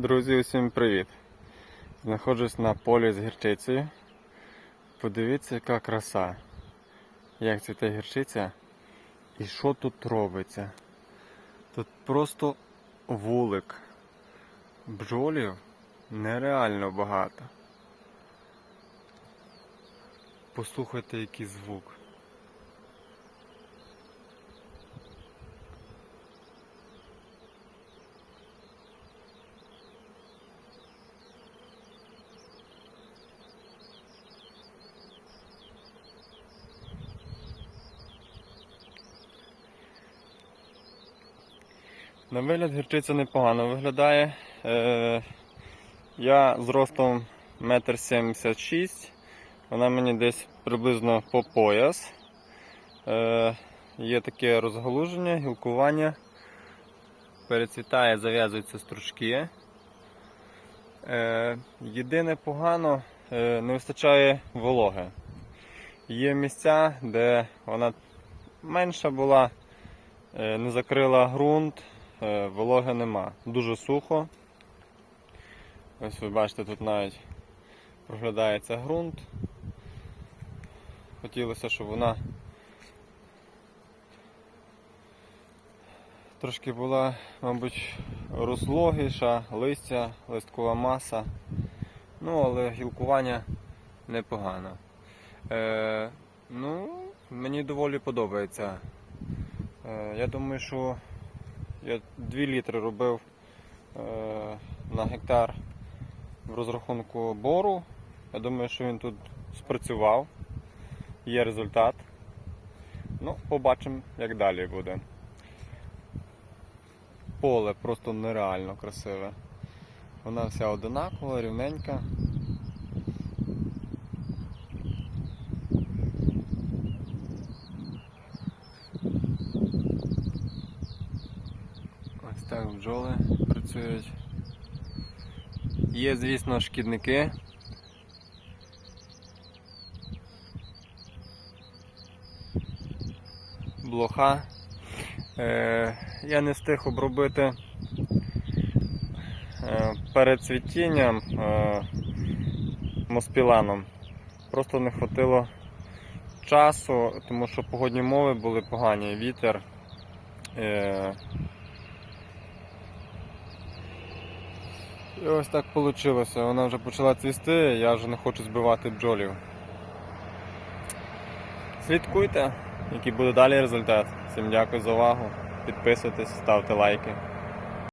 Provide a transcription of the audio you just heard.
Друзі, усім привіт! Знаходжусь на полі з гірчицею. Подивіться, яка краса. Як цвіте гірчиця і що тут робиться. Тут просто вулик. Бджолів нереально багато. Послухайте, який звук. На вигляд гірчиця непогано виглядає. Е, я з ростом 1,76 м. Вона мені десь приблизно по пояс. Е, є таке розгалуження, гілкування. Перецвітає, зав'язуються стручки. Е, єдине погано, е, не вистачає вологи. Є місця, де вона менша була, е, не закрила ґрунт, вологи нема. Дуже сухо. Ось ви бачите, тут навіть проглядається ґрунт. Хотілося, щоб вона трошки була, мабуть, розлогіша, листя, листкова маса. Ну, але гілкування непогано. Е, ну, мені доволі подобається. Е, я думаю, що я 2 літри робив е, на гектар в розрахунку бору. Я думаю, що він тут спрацював. Є результат. Ну, побачимо, як далі буде. Поле просто нереально красиве. Вона вся одинакова, рівненька. Ось так бджоли працюють. Є, звісно, шкідники. Блоха. Е, я не встиг обробити е, перед цвітінням е, моспіланом. Просто не хватило часу, тому що погодні мови були погані, вітер. І ось так вийшло. Вона вже почала цвісти, я вже не хочу збивати бджолів. Слідкуйте, який буде далі результат. Всім дякую за увагу. Підписуйтесь, ставте лайки.